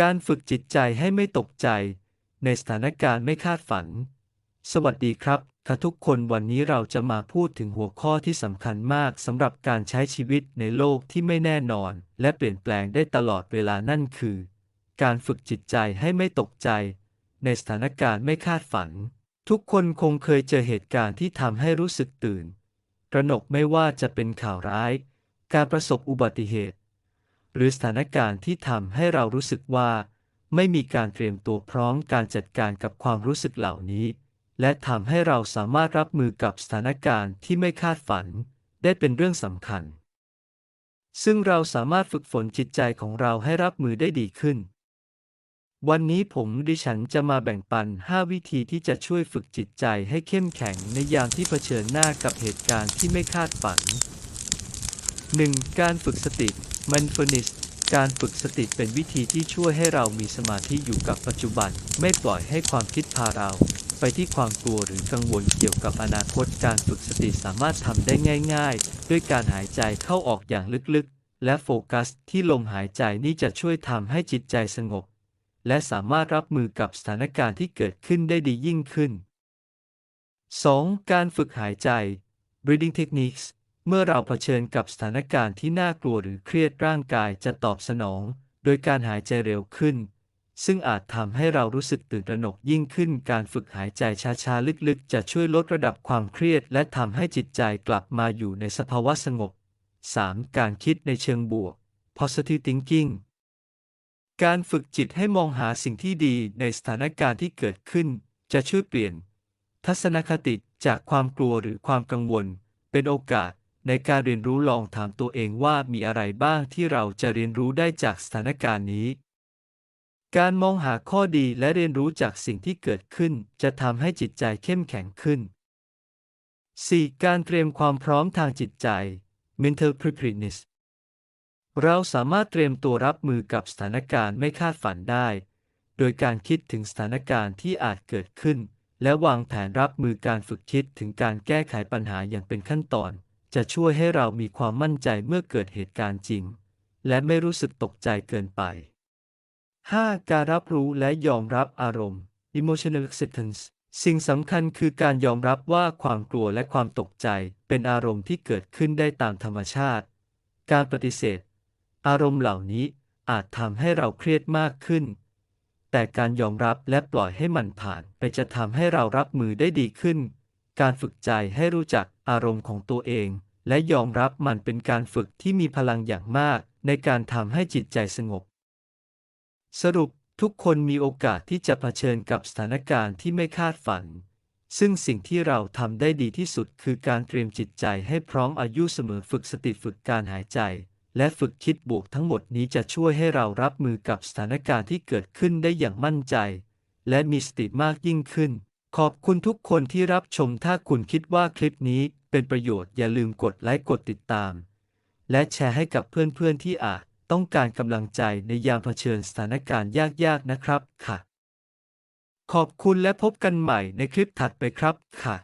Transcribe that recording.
การฝึกจิตใจให้ไม่ตกใจ ในสถานการณ์ไม่คาดฝัน สวัสดีครับท่าทุกคนวันนี้เราจะมาพูดถึงหัวข้อที่สำคัญมากสำหรับการใช้ชีวิตในโลกที่ไม่แน่นอน และเปลี่ยนแปลงได้ตลอดเวลานั่นคือ การฝึกจิตใจให้ไม่ตกใจ ในสถานการณ์ไม่คาดฝัน ทุกคนคงเคยเจอเหตุการณ์ที่ทำให้รู้สึกตื่นตระหนกไม่ว่าจะเป็นข่าวร้าย การประสบอุบัติเหตุ หรือสถานการณ์ที่ทำให้เรารู้สึกว่า ไม่มีการเตรียมตัวพร้อมการจัดการกับความรู้สึกเหล่านี้ และทำให้เราสามารถรับมือกับสถานการณ์ที่ไม่คาดฝัน ได้เป็นเรื่องสำคัญ ซึ่งเราสามารถฝึกฝนจิตใจของเราให้รับมือได้ดีขึ้น วันนี้ผมดิฉันจะมาแบ่งปัน 5 วิธีที่จะช่วยฝึกจิตใจให้เข้มแข็งในยามที่เผชิญหน้ากับเหตุการณ์ที่ไม่คาดฝัน 1. การฝึกสติ mindfulness การฝึกสติเป็นวิธีที่ช่วยให้เรามีสมาธิอยู่กับปัจจุบัน ไม่ปล่อยให้ความคิดพาเรา ไปที่ความกลัวหรือกังวลเกี่ยวกับอนาคต การฝึกสติสามารถทำได้ง่าย ๆ ด้วยการหายใจเข้าออกอย่างลึกๆ และโฟกัสที่ลมหายใจนี่จะช่วยทำให้จิตใจสงบ และสามารถรับมือกับสถานการณ์ที่เกิดขึ้นได้ดียิ่งขึ้น 2. การฝึกหายใจ breathing techniques เมื่อเราเผชิญกับสถานการณ์ที่น่ากลัวหรือเครียดร่างกายจะตอบสนอง โดยการหายใจเร็วขึ้น ซึ่งอาจทำให้เรารู้สึกตื่นตระหนกยิ่งขึ้น การฝึกหายใจช้าๆ ลึกๆ จะช่วยลดระดับความเครียด และทำให้จิตใจกลับมาอยู่ในสภาวะสงบ 3. การคิดในเชิงบวก positive thinking การฝึกจิตให้มองหาสิ่งที่ดีในสถานการณ์ที่เกิดขึ้น จะช่วยเปลี่ยน ทัศนคติจากความกลัวหรือความกังวล เป็นโอกาส ในการเรียนรู้ลองถามตัวเองว่ามีอะไรบ้างที่เราจะเรียนรู้ได้จากสถานการณ์นี้ การมองหาข้อดีและเรียนรู้จากสิ่งที่เกิดขึ้น จะทำให้จิตใจเข้มแข็งขึ้น 4. การเตรียมความพร้อมทางจิตใจ mental preparedness เราสามารถเตรียมตัวรับมือกับสถานการณ์ไม่คาดฝันได้ โดยการคิดถึงสถานการณ์ที่อาจเกิดขึ้น และวางแผนรับมือการฝึกคิดถึงการแก้ไขปัญหาอย่างเป็นขั้นตอน จะช่วยให้เรามีความมั่นใจเมื่อเกิดเหตุการณ์จริง และไม่รู้สึกตกใจเกินไป 5. การรับรู้และยอมรับอารมณ์ emotional acceptance สิ่งสำคัญคือการยอมรับว่าความกลัวและความตกใจเป็นอารมณ์ที่เกิดขึ้นได้ตามธรรมชาติ การปฏิเสธ อารมณ์เหล่านี้อาจทำให้เราเครียดมากขึ้น แต่การยอมรับและปล่อยให้มันผ่าน ไปจะทำให้เรารับมือได้ดีขึ้น การฝึกใจให้รู้จักอารมณ์ของตัวเอง และยอมรับมันเป็นการฝึกที่มีพลังอย่างมาก ในการทำให้จิตใจสงบ สรุปทุกคนมีโอกาสที่จะเผชิญกับสถานการณ์ที่ไม่คาดฝัน ซึ่งสิ่งที่เราทำได้ดีที่สุดคือการเตรียมจิตใจให้พร้อมอายุเสมอฝึกสติฝึกการหายใจ และฝึกคิดบวกทั้งหมดนี้จะช่วยให้เรารับมือกับสถานการณ์ที่เกิดขึ้นได้อย่างมั่นใจ และมีสติมากยิ่งขึ้น ขอบคุณทุกคนที่รับชมถ้าคุณคิดว่าคลิปนี้เป็นประโยชน์อย่าลืมกดไลค์กดติดตาม และแชร์ให้กับเพื่อนๆที่อาจต้องการกำลังใจในยามเผชิญสถานการณ์ยากๆนะครับค่ะ ขอบคุณและพบกันใหม่ในคลิปถัดไปครับค่ะ